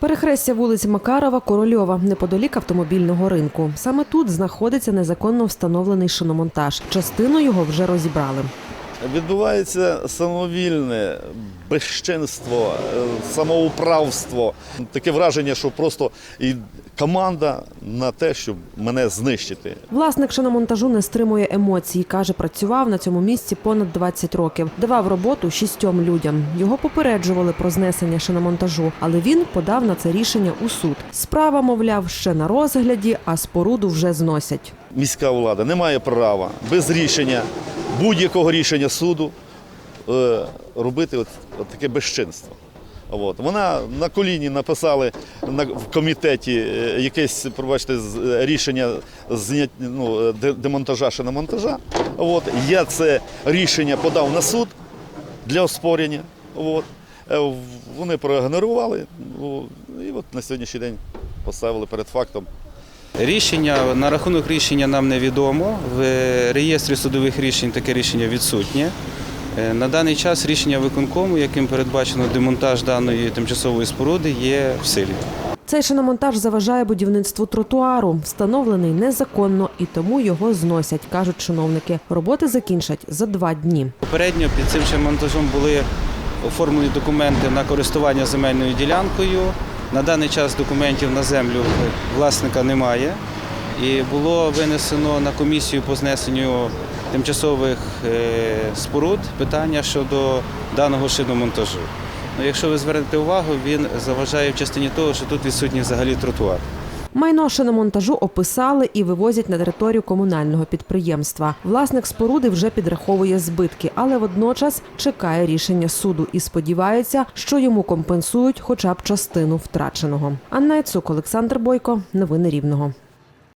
Перехрестя вулиць Макарова, Корольова, неподалік автомобільного ринку. Саме тут знаходиться незаконно встановлений шиномонтаж. Частину його вже розібрали. Відбувається самовільне безчинство, е, самоуправство. Таке враження, що просто і команда на те, щоб мене знищити. Власник шиномонтажу не стримує емоцій. каже, працював на цьому місці понад 20 років. Давав роботу шістьом людям. Його попереджували про знесення шиномонтажу, але він подав на це рішення у суд. Справа, мовляв, ще на розгляді, а споруду вже зносять. Міська влада не має права без рішення будь-якого рішення суду е, робити от, от таке безчинство. От. Вона на коліні написали на, в комітеті е, якесь, пробачте, е, рішення знять, ну, демонтажа чи монтажа. От. Я це рішення подав на суд для оспорення. От. Вони проігнорували. ну, І от на сьогоднішній день поставили перед фактом Рішення на рахунок рішення нам невідомо. В реєстрі судових рішень таке рішення відсутнє. Е, На даний час рішення виконкому, яким передбачено демонтаж даної тимчасової споруди, є в силі. Цей шиномонтаж заважає будівництву тротуару, встановлений незаконно, і тому його зносять, кажуть чиновники. Роботи закінчать за два дні. Попередньо під цим ще монтажом були оформлені документи на користування земельною ділянкою. На даний час документів на землю власника немає. І було винесено на комісію по знесенню тимчасових е, споруд питання щодо даного шиномонтажу. Ну, якщо ви звернете увагу, він заважає в частині того, що тут відсутній взагалі тротуар. Майно шиномонтажу описали і вивозять на територію комунального підприємства. Власник споруди вже підраховує збитки, але водночас чекає рішення суду і сподівається, що йому компенсують хоча б частину втраченого. Анна Яцук, Олександр Бойко, новини Рівного.